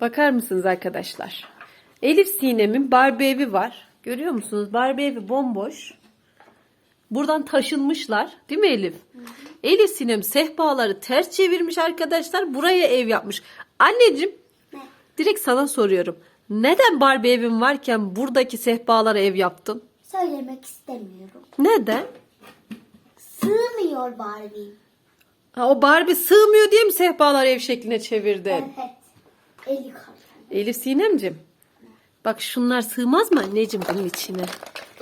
Bakar mısınız arkadaşlar? Elif Sinem'in Barbie evi var. Görüyor musunuz? Barbie evi bomboş. Buradan taşınmışlar. Değil mi Elif? Elif Sinem sehpaları ters çevirmiş arkadaşlar. Buraya ev yapmış. Anneciğim Ne? direkt sana soruyorum. Neden Barbie evin varken buradaki sehpalara ev yaptın? Söylemek istemiyorum. Neden? Sığmıyor Barbie. Ha, o Barbie sığmıyor diye mi sehpalar ev şekline çevirdin? Evet. Eli kalın. Elif Sinemcim. Bak şunlar sığmaz mı anneciğim bunun içine?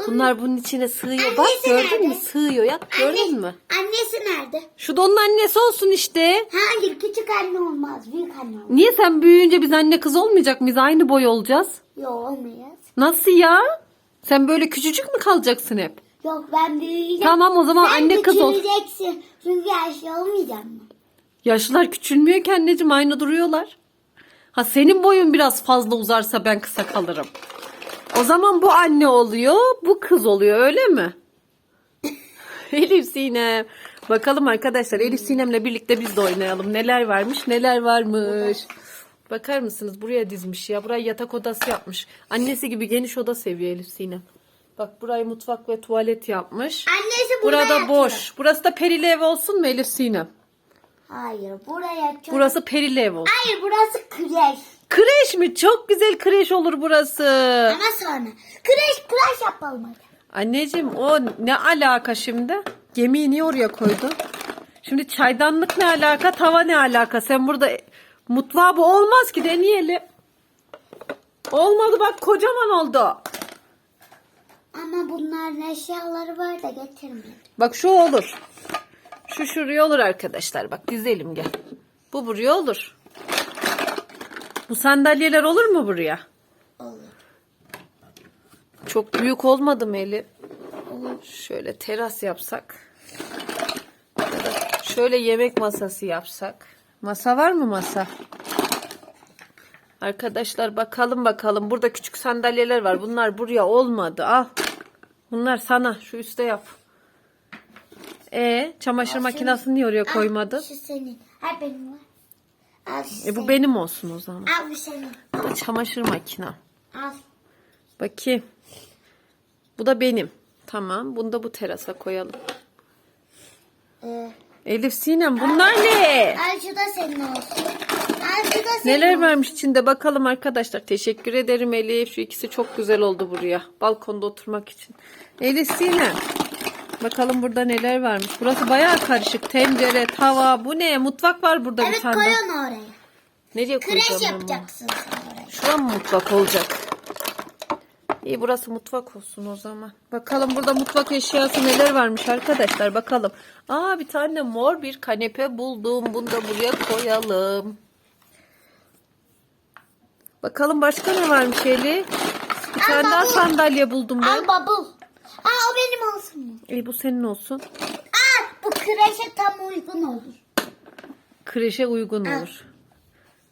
Bunlar bunun içine sığıyor. Bak Annesi gördün mü? Sığıyor. Ya gördün mü? Annesi nerede? Şu da onun annesi olsun işte. Hayır küçük anne olmaz. Büyük anne olmaz. Niye sen büyüyünce biz anne kız olmayacak mıyız? Aynı boy olacağız. Yok olmayacağız. Nasıl ya? Sen böyle küçücük mü kalacaksın hep? Yok ben büyüyeceğim. Tamam, o zaman Sen anne kız ol. küçüleceksin. Çünkü yaşlı olmayacağım mı? Yaşlılar küçülmüyor ki anneciğim aynı duruyorlar. Ha senin boyun biraz fazla uzarsa ben kısa kalırım. O zaman bu anne oluyor, bu kız oluyor öyle mi? Elif Sinem. Bakalım arkadaşlar Elif Sinem'le birlikte biz de oynayalım. Neler varmış neler varmış. Bakar mısınız buraya dizmiş ya. Burayı yatak odası yapmış. Annesi gibi geniş oda seviyor Elif Sinem. Bak burayı mutfak ve tuvalet yapmış. Annesi burada Burada boş. Burası da perili ev olsun mu Elif Sinem? Hayır buraya yatıyor. Burası perili ev olsun. Hayır burası kreş. Kreş mi? Çok güzel kreş olur burası. Ama sonra. Kreş kreş yapalım hadi. Anneciğim o ne alaka şimdi? Gemiyi niye oraya koydun? Şimdi çaydanlık ne alaka? Tava ne alaka? Sen burada mutfağı bu olmaz ki deneyelim. Olmadı bak kocaman oldu. Ama bunların eşyaları var da getirmedim. Bak şu olur. Şu şuraya olur arkadaşlar. Bak dizelim gel. Bu buraya olur. Bu sandalyeler olur mu buraya? Olur. Çok büyük olmadı mı Elif? Olur. Şöyle teras yapsak. Şöyle yemek masası yapsak. Masa var mı masa? Arkadaşlar bakalım bakalım. Burada küçük sandalyeler var. Bunlar buraya olmadı. Al. Bunlar sana. Şu üste yap. E çamaşır makinesini niye oraya koymadın? Al şu senin. Ha benim var. Al şu E senin. bu benim olsun o zaman. Al bu senin. Bu da çamaşır makinem. Al. Bakayım. Bu da benim. Tamam. Bunu da bu terasa koyalım. Ee, Elif Sinem bunlar ne? al şu da senin olsun. Al şu da senin Neler olsun. varmış içinde bakalım arkadaşlar. Teşekkür ederim Elif. Şu ikisi çok güzel oldu buraya. Balkonda oturmak için. Elif Sinem. Bakalım burada neler varmış. Burası bayağı karışık. Tencere, tava. Bu ne? Mutfak var burada bir Evet tane. koy daha. onu oraya. Nereye koyacağım Kreş yapacaksın sen oraya. Şura mı mutfak olacak? İyi burası mutfak olsun o zaman. Bakalım burada mutfak eşyası neler varmış arkadaşlar bakalım. Aa bir tane mor bir kanepe buldum. Bunu da buraya koyalım. Bakalım başka ne varmış Eli? Bir tane daha sandalye buldum ben. Al bubble. Aa o benim olsun mu? İyi bu senin olsun. Aa bu kreşe tam uygun olur. Kreşe uygun Al. olur.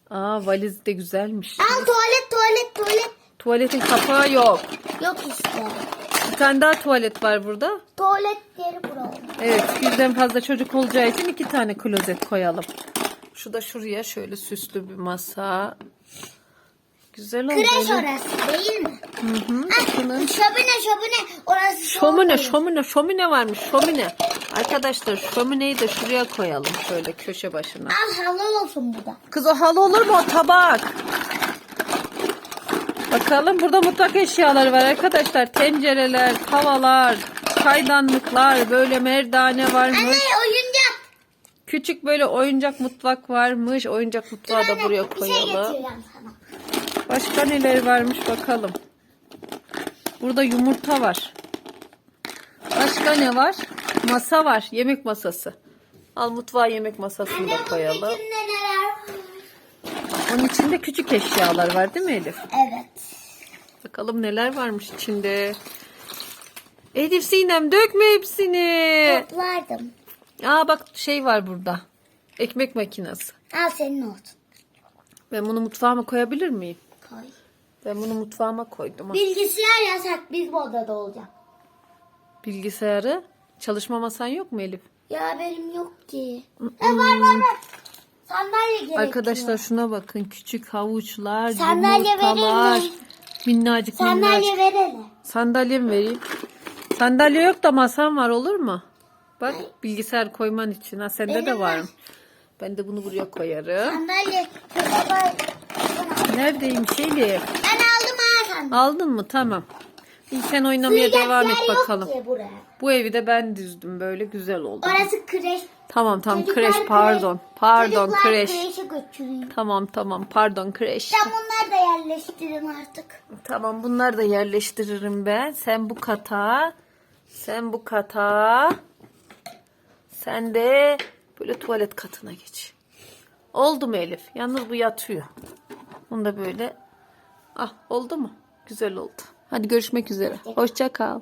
Aa valiz de güzelmiş. Al tuvalet tuvalet tuvalet. Tuvaletin kapağı yok. Yok işte. Bir tane daha tuvalet var burada. Tuvalet yeri burası. Evet birden fazla çocuk olacağı için iki tane klozet koyalım. Şu da şuraya şöyle süslü bir masa. Güzel oldu. Kreş öyle. orası değil mi? Hı hı. Ah, şömine şömine. Orası Şömine, şömine, şömine varmış, şömine. Arkadaşlar şömineyi de şuraya koyalım şöyle köşe başına. Al halı olsun bu da. Kız o halı olur mu o tabak? Bakalım burada mutfak eşyaları var arkadaşlar. Tencereler, tavalar, çaydanlıklar, böyle merdane varmış. Anne oyuncak. Küçük böyle oyuncak mutfak varmış. Oyuncak mutfağı da Anne, buraya Bir şey koyalım. getireceğim sana. Başka neler varmış bakalım. Burada yumurta var. Başka ne var? Masa var. Yemek masası. Al mutfağa yemek masasını Anne da koyalım. içinde neler var? Onun içinde küçük eşyalar var değil mi Elif? Evet. Bakalım neler varmış içinde. Elif Sinem dökme hepsini. Toplardım. Aa bak şey var burada. Ekmek makinesi. Al senin olsun. Ben bunu mutfağıma koyabilir miyim? Koy. Ben bunu mutfağıma koydum. Bilgisayar yasak. Biz bu odada olacak. Bilgisayarı. Çalışma masan yok mu Elif? Ya benim yok ki. Ha, var var var. Sandalye gerekiyor. Arkadaşlar şuna bakın. Küçük havuçlar, Sandalye yumurtalar. mi? Minnacık minnacık. Sandalye verelim. Sandalye mi vereyim? Sandalye yok da masam var olur mu? Bak bilgisayar koyman için. Ha sende de Benim var. var. Ben de bunu buraya koyarım. Sandalye. var. Neredeymiş Elif? Ben aldım ha sandalye. Aldın mı? Tamam. İyi sen oynamaya Sığacak devam et yer yok bakalım. ki buraya. Bu evi de ben düzdüm böyle güzel oldu. Orası kreş. Tamam tamam Çocuklar kreş pardon. Pardon Çocuklar kreş. kreşe götürüyor. Tamam tamam pardon kreş. Ben bunları da yerleştiririm artık. Tamam bunları da yerleştiririm ben. Sen bu kata. Sen bu kata. Sen de böyle tuvalet katına geç. Oldu mu Elif? Yalnız bu yatıyor. Bunu da böyle. Ah oldu mu? Güzel oldu. Hadi görüşmek üzere. Hoşça kal.